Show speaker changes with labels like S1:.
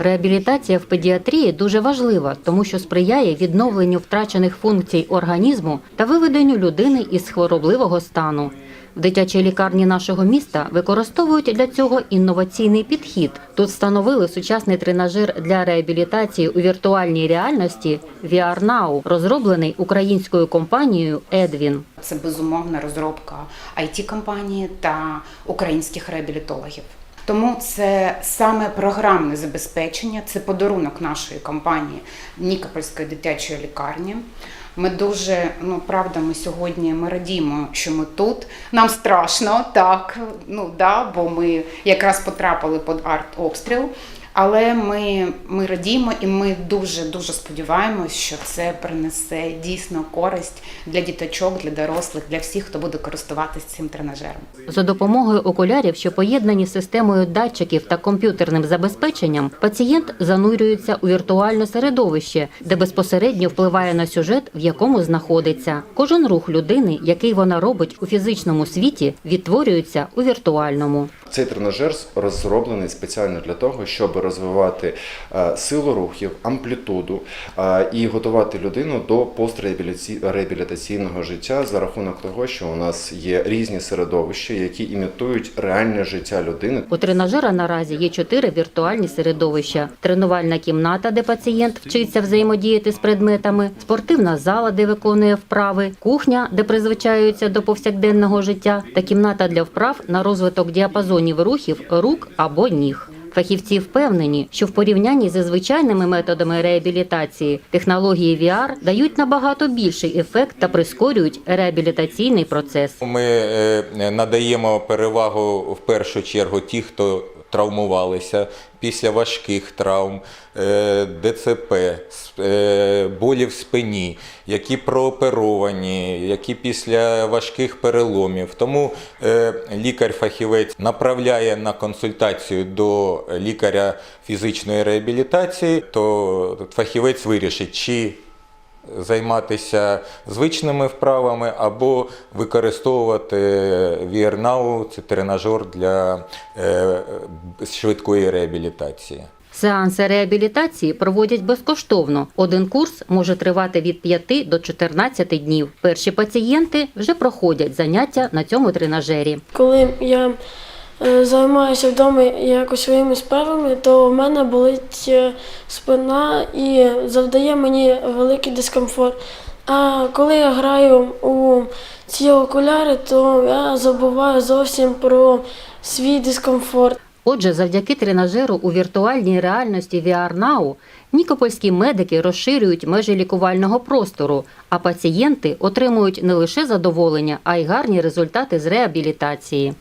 S1: Реабілітація в педіатрії дуже важлива, тому що сприяє відновленню втрачених функцій організму та виведенню людини із хворобливого стану. В дитячій лікарні нашого міста використовують для цього інноваційний підхід. Тут встановили сучасний тренажер для реабілітації у віртуальній реальності VR Now, розроблений українською компанією Edwin.
S2: Це безумовна розробка it компанії та українських реабілітологів. Тому це саме програмне забезпечення, це подарунок нашої компанії Нікопольської дитячої лікарні. Ми дуже, ну правда, ми сьогодні ми радіємо, що ми тут. Нам страшно, так, ну да, бо ми якраз потрапили під артобстріл. Але ми, ми радіємо і ми дуже дуже сподіваємось, що це принесе дійсно користь для діточок, для дорослих, для всіх, хто буде користуватися цим тренажером.
S1: За допомогою окулярів, що поєднані з системою датчиків та комп'ютерним забезпеченням, пацієнт занурюється у віртуальне середовище, де безпосередньо впливає на сюжет, в якому знаходиться. Кожен рух людини, який вона робить у фізичному світі, відтворюється у віртуальному.
S3: Цей тренажер розроблений спеціально для того, щоб розвивати е, силу рухів, амплітуду е, і готувати людину до постреабілітаційного життя за рахунок того, що у нас є різні середовища, які імітують реальне життя людини.
S1: У тренажера наразі є чотири віртуальні середовища: тренувальна кімната, де пацієнт вчиться взаємодіяти з предметами, спортивна зала, де виконує вправи, кухня, де призвичаюється до повсякденного життя, та кімната для вправ на розвиток діапазонів рухів рук або ніг. Фахівці впевнені, що в порівнянні зі звичайними методами реабілітації технології VR дають набагато більший ефект та прискорюють реабілітаційний процес.
S4: Ми е, надаємо перевагу в першу чергу ті, хто травмувалися після важких травм, е, ДЦП, е, болі в спині, які прооперовані, які після важких переломів. Тому е, лікар-фахівець направляє на консультацію до лікаря фізичної реабілітації, то фахівець вирішить, чи займатися звичними вправами або використовувати VRNAU, це тренажер для е, швидкої реабілітації.
S1: Сеанси реабілітації проводять безкоштовно. Один курс може тривати від 5 до 14 днів. Перші пацієнти вже проходять заняття на цьому тренажері.
S5: Коли я займаюся вдома якось своїми справами, то в мене болить е, спина і завдає мені великий дискомфорт. А коли я граю у ці окуляри, то я забуваю зовсім про свій дискомфорт.
S1: Отже, завдяки тренажеру у віртуальній реальності VR Now нікопольські медики розширюють межі лікувального простору, а пацієнти отримують не лише задоволення, а й гарні результати з реабілітації.